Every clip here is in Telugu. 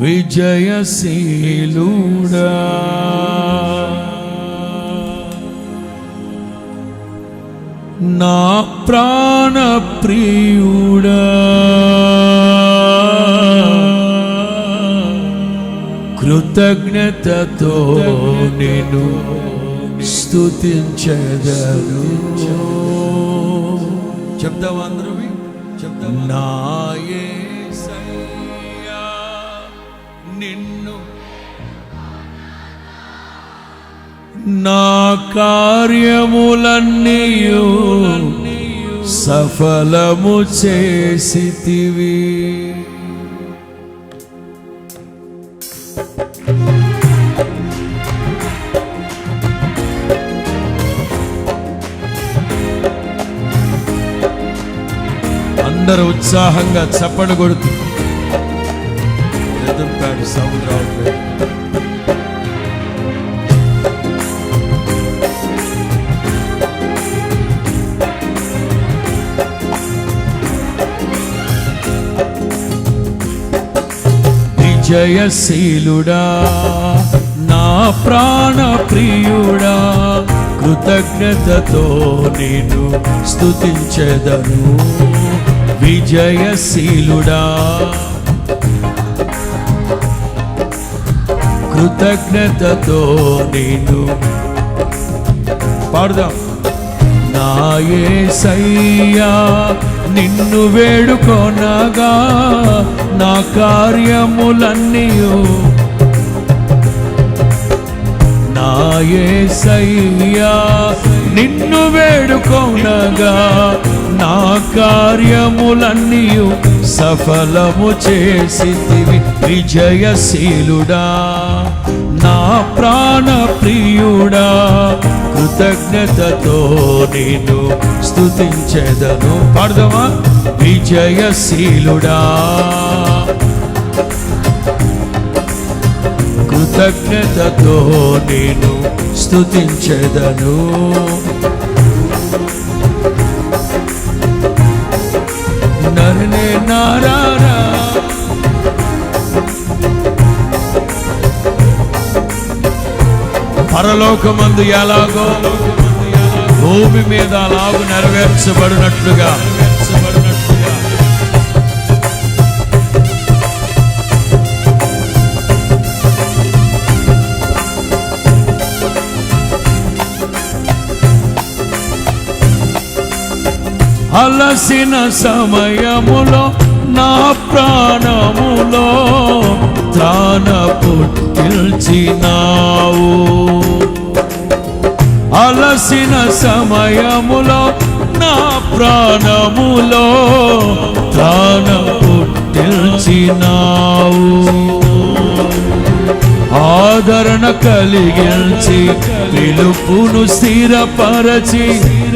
విజయశీలుడా. నా ప్రాణ ప్రియుడా. కృతజ్ఞతతో నేను స్తుతించదను. చెప్తావా అందరూ? చెప్తావా? నా నిన్ను నా కార్యములన్నీయు సఫలము చేసితివి. అందరూ ఉత్సాహంగా చప్పడు కొడుతూ ఎదురుపాడు సౌండ్ రావట్లేదు విజయశీలుడా నా ప్రాణ ప్రియుడా కృతజ్ఞతతో నేను స్తుతించెదను. విజయశీలుడా. కృతజ్ఞతతో నేను పాడుదాం. నాయే సయ్యా నిన్ను వేడుకొనగా నా కార్యములన్నీ నాయే సయ్యా నిన్ను వేడుకొనగా నా కార్యములన్నీ సఫలము చేసితివి విజయశీలుడా. నా ప్రాణ ప్రియుడా కృతజ్ఞతతో నేను స్థుతించదను పాడదామా? విజయశీలుడా. కృతజ్ఞతతో నేను స్థుతించదను నరనే నారారా. పరలోకమందు ఎలాగో భూమి మీద అలాగు నెరవేర్చబడినట్లుగా అలసిన సమయములో నా ప్రాణములో త్రాణ పుట్టిల్చినావు. అలసిన సమయములో నా ప్రాణములో త్రాణ పుట్టిల్చినావు. ఆదరణ కలిగించి పిలుపును స్థిరపరచి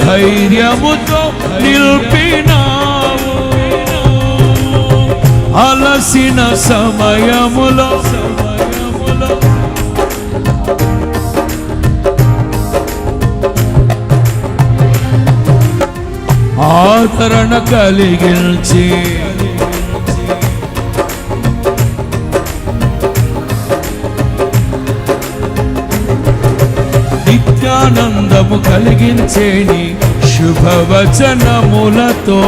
ధైర్యముతో నిలిపినావు. అలసిన సమయములో ఆదరణ కలిగించి నిత్యానందము కలిగించేని శుభవచనములతో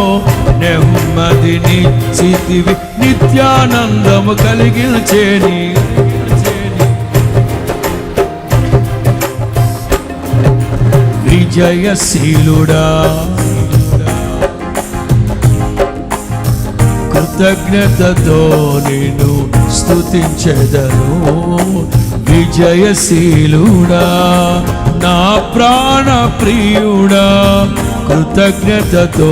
నెమ్మదినిచ్చితివి నిత్యానందము కలిగించేని. విజయశీలుడా కృతజ్ఞతతో నేను స్తుతించెదను. విజయశీలుడా నా ప్రాణ ప్రియుడా కృతజ్ఞతతో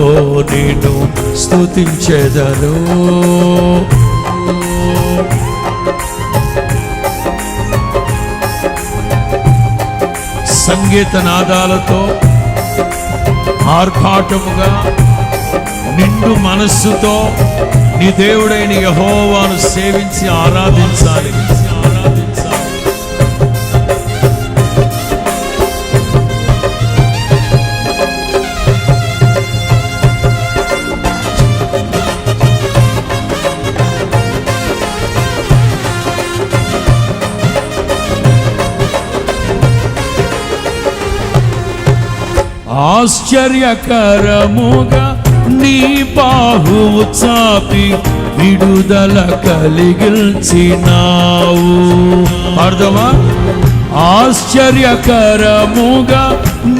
నేను స్థుతించెదను సంగీత నాదాలతో ఆర్భాటముగా నిండు మనస్సుతో నీ దేవుడైన యహోవాను సేవించి ఆరాధించాలి. ఆశ్చర్యకరముగా నీ బాహువు చాపి విడుదల కలిగిల్చినావు అర్థమా? ఆశ్చర్యకరముగా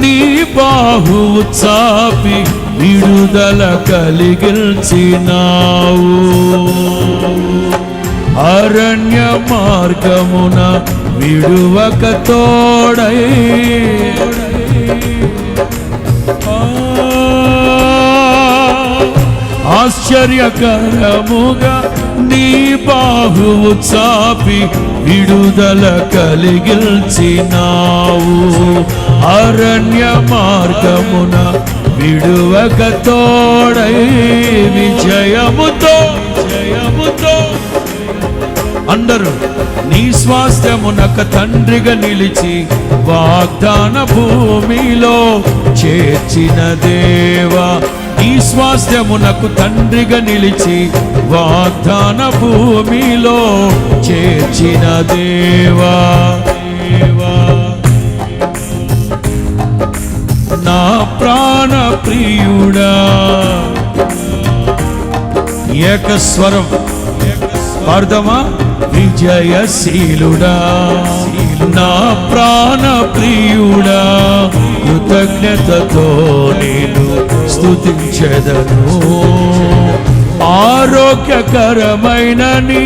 నీ బాహువు చాపి విడుదల కలిగిల్చినావు అరణ్య మార్గమున విడువక తోడై ఆశ్చర్యకరముగా నీ బాహువు చాపి విడుదల కలిగిల్చినావు. అరణ్య మార్గమున విడువక తోడై విజయముతో జయముతో అందరూ నీ స్వాస్థ్యమునక తండ్రిగా నిలిచి వాగ్దాన భూమిలో చేర్చిన దేవా నీ స్వాస్థ్యమునకు తండ్రిగా నిలిచి వాగ్దాన భూమిలో చేర్చిన దేవా దేవా. నా ప్రాణ ప్రియుడా ఏకస్వరం పాడదామా? విజయశీలుడా నా ప్రాణ ప్రియుడా కృతజ్ఞతతో నేను స్థుతించెదను ఆరోగ్యకరమైన నీ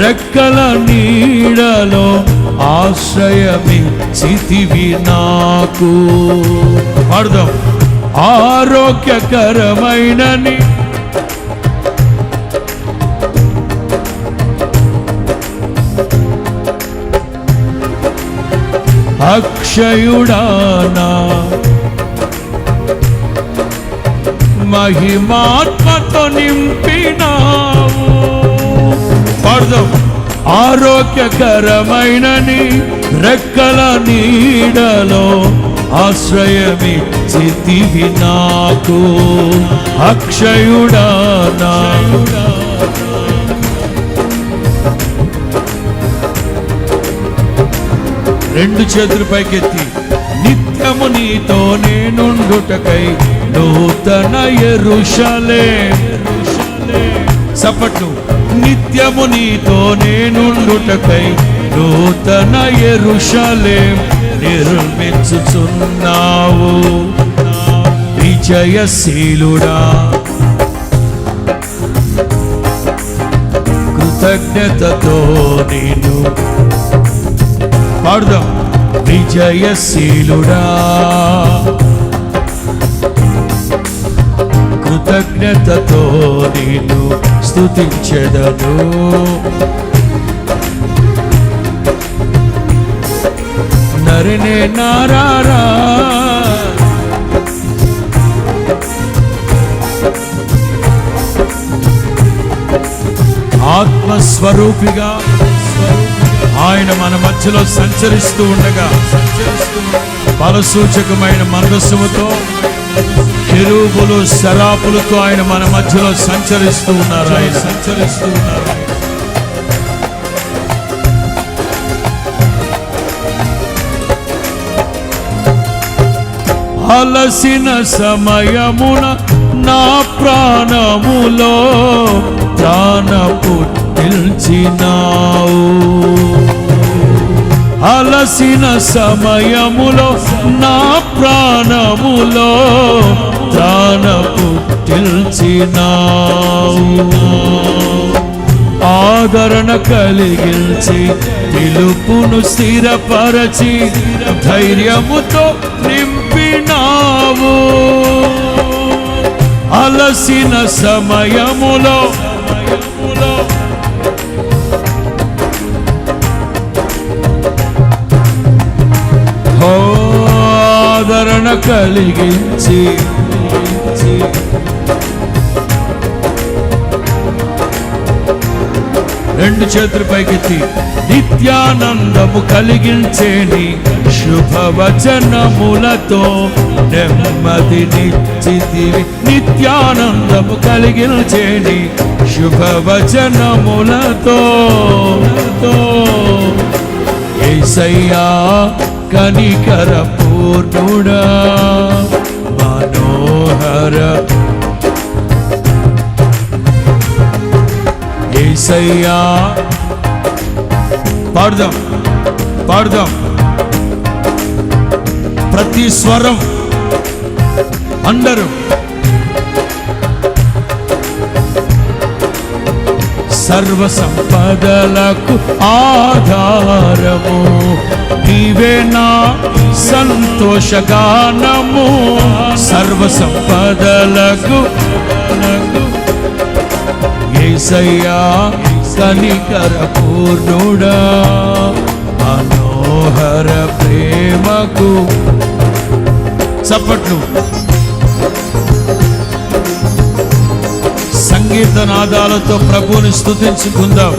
రెక్కల నీడలో ఆశ్రయమిచ్చితివి నాకు. అర్థం ఆరోగ్యకరమైన నీ అక్షయుడానా మహిమాత్మతో నింపినావు. పాడదాం. ఆరోగ్యకరమైన నీ రెక్కల నీడలో ఆశ్రయమిచ్చితివి నాకు. అక్షయుడానా? రెండు చేతులు పైకెత్తి నిత్యము నీతో నేనుండుటకై నూతన ఎరుషలే. సపట్లు నిత్యము నీతో నేనుండుటకై నూతన ఎరుషలే. నిర్మించుచున్నావు విజయశీలుడా. కృతజ్ఞతతో నేను పాడుదాం. విజయశీలుడా కృతజ్ఞతతో నేను స్తుతించెదను. నరినే నారారా ఆత్మస్వరూపిగా ఆయన మన మధ్యలో సంచరిస్తూ ఉండగా బలసూచకమైన మందస్సుముతో కెరూబులు శరాపులతో ఆయన మన మధ్యలో సంచరిస్తూ ఉన్నారు ఆయన. సంచరిస్తూ ఉన్నారు అలసిన సమయమున నా ప్రాణములో ప్రాణ పుట్టిల్చినావు అలసిన సమయములో నా ప్రాణములో ప్రాణము పుట్టిల్చినావు ఆదరణ కలిగించి పిలుపును స్థిరపరచి ధైర్యముతో నింపినావు. అలసిన సమయములో కలిగించి రెండు చేతులు పైకెత్తి. నిత్యానందము కలిగించేని శుభవచనములతో నెమ్మదినిచ్చితివి నిత్యానందము కలిగించేని శుభవచనములతో ఏసయ్యా కనికర పూర్ణుడా మనోహర. ఏసయ్యా పాడుదాం పాడుదాం. ప్రతి స్వరం అందరూ సర్వ సంపదలకు ఆధారము. నీవే నా సంతోషగానము. సర్వ సంపదలకు ఏసయ్యా కనికర పూర్ణుడా. మనోహర ప్రేమకు చప్పట్లు. సంగీత నాదాలతో ప్రభువుని స్థుతించుకుందాం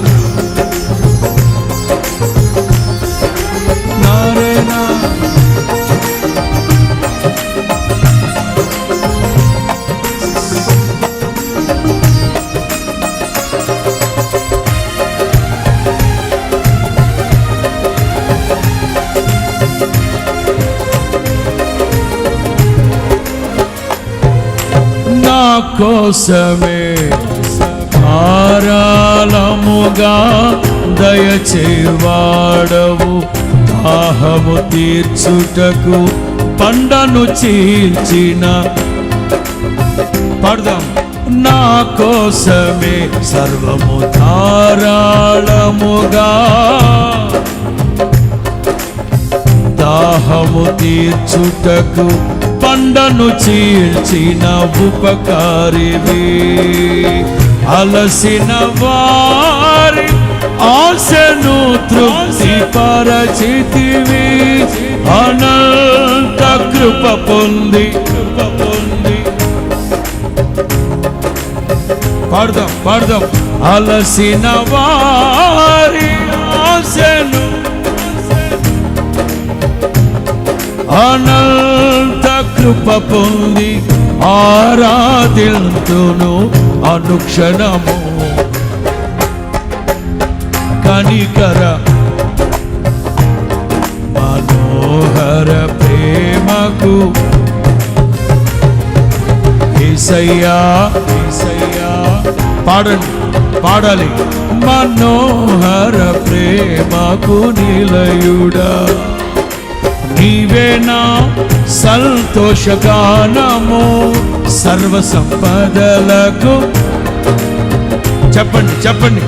కోసమే ధారాళముగా దయచేవాడవు. దాహము తీర్చుటకు పండను చీల్చిన పడదాం. నా కోసమే సర్వము ధారాళముగా దాహము తీర్చుటకు పండను చీల్చిన ఉపకారివి. అలసిన వారి ఆశను తృప్తి పరచితివి. అనంత కృప పొంది కృప పొంది. పాడదాం పాడదాం. అలసిన వారి ఆశను. అనంత కృప పొంది ఆరాధిల్తును అనుక్షణము. కనికర మనోహర ప్రేమకు ఏసయ్యా ఏసయ్యా. పాడండి పాడాలి. మనోహర ప్రేమకు నిలయుడా. నీవేనా సంతోషగానము సర్వ సంపదలకు చెప్పండి చెప్పండి.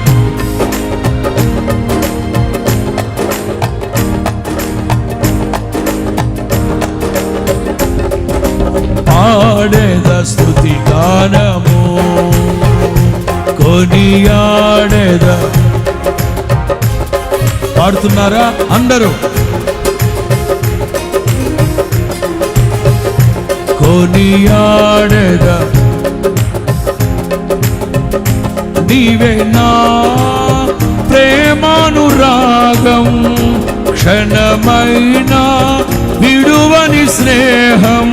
పాడేద స్థుతి గానము కొనియాడేద. పాడుతున్నారా అందరూ? కొనియాడెద నీవే నా ప్రేమానురాగం క్షణమైన విడువని స్నేహం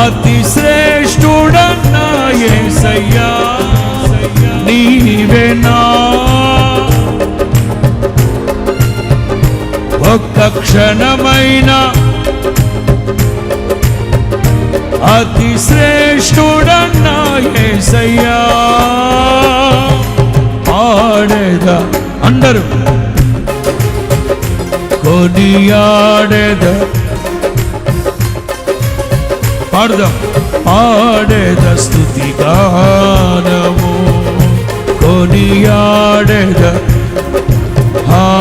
అతి శ్రేష్ఠుడన్న సయ్యా నీవే నా ఒక్క క్షణమైన అతి శ్రేష్ఠుడన్న ఏసయ్యా. ఆడేద అందరూ. కొనియాడేద. పాడదాం. పాడేద స్థుతి గానము. కొనియాడేద. ఆ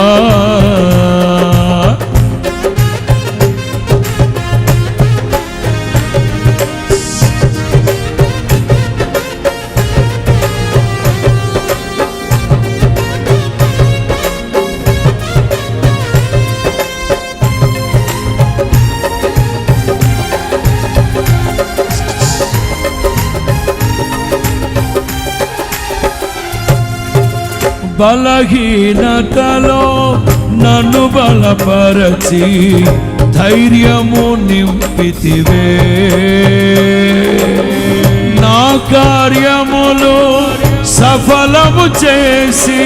బలహీనతలో నన్ను బలపరచి ధైర్యము నింపితివే. నా కార్యములు సఫలము చేసి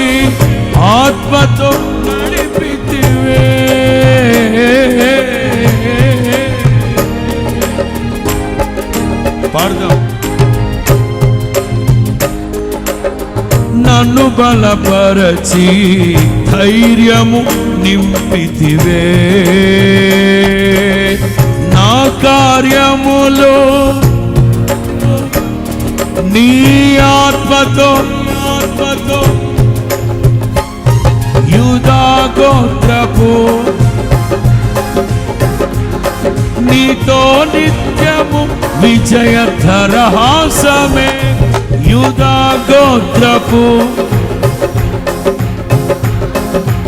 ఆత్మతో నడిపితివే. పాడదాం. నన్ను బలపరచి ధైర్యము నింపితివే. నా కార్యములో నీ ఆత్మతో ఆత్మతో యూదా గోత్రపు నీతో నిత్యము విజయ ధరహాసమే యూదా గోత్రపు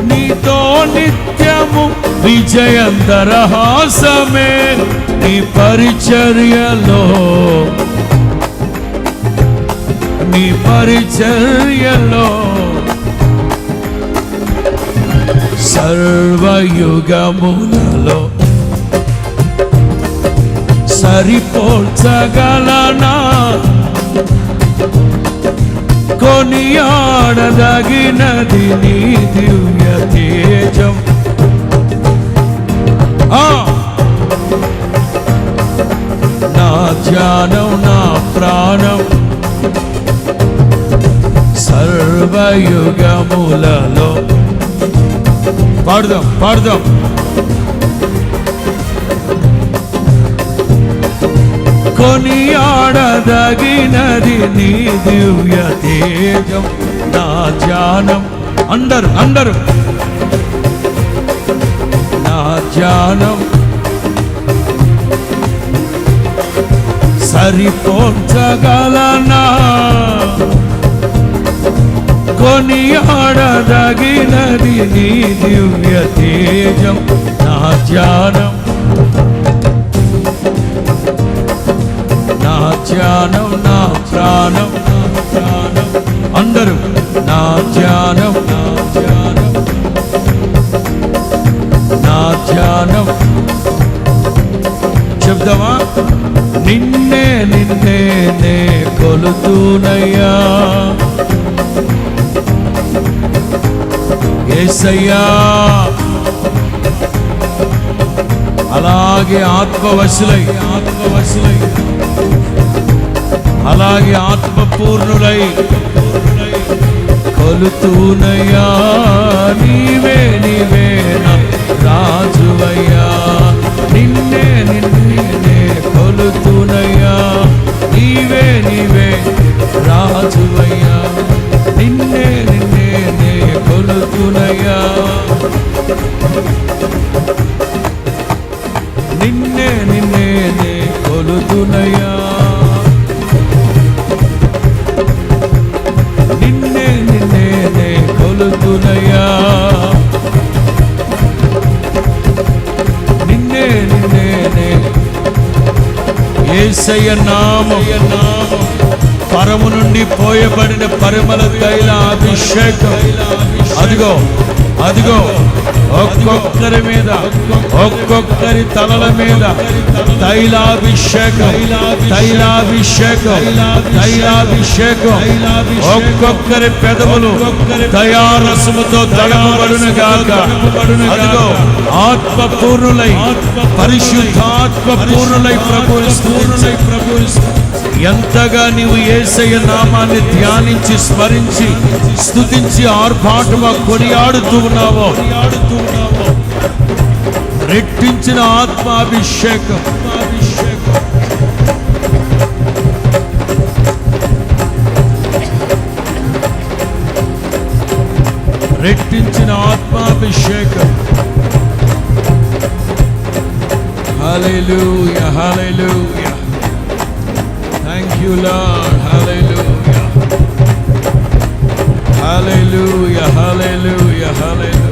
నీతో నిత్యము విజయంతరహాసమే నీ పరిచర్యలో. నీ పరిచర్యలో. సర్వయుగములలో సరిపోల్చగలనా? కొనియాడదగినది నీ దివ్య తేజం. నా ధ్యానం నా ప్రాణం సర్వయుగములలో. పాడుదాం పాడుదాం. కొనియాడదగినది నీ దివ్య తేజం నా ధ్యానం. అందరు అందరు. నా ధ్యానం. సరిపోల్చగలనా? కొనియాడదగినది నీ దివ్య తేజం నా ధ్యానం. ధ్యానం నా ప్రాణం నా ప్రాణం అందరూ నా ధ్యానం నా ధ్యానం. నా ధ్యానం. చెప్దామా? నిన్నే నిన్నే నే కొలుతూనయ్యా. ఏసయ్యా. అలాగే ఆత్మవశులై ఆత్మవశులై. అలాగే ఆత్మపూర్ణులై కొలుతూనయ్యా. నీవే నీవే నా పరము నుండి పోయబడిన పరిమళ తైల అభిషేకం. అదిగో అదిగో ఒక్కొక్కరి మీద ఒక్కొక్కరి తలల మీద తైలాభిషేకం తైలాభిషేకం తైలాభిషేకం. ఒక్కొక్కరి పెదవులు దయారసముతో దడమబడును గాక అదిగో ఆత్మ పూర్ణులై పరిశుద్ధాత్మ పూర్ణులై ప్రభు పూర్ణులై ప్రభు ఎంతగా నీవు ఏసయ్య నామాన్ని ధ్యానించి స్మరించి స్థుతించి ఆర్భాటమా కొనియాడుతూ ఉన్నావో? రెట్టించిన ఆత్మాభిషేకం. రెట్టించిన ఆత్మాభిషేకం. you, Lord. Hallelujah. Hallelujah. Hallelujah. Hallelujah.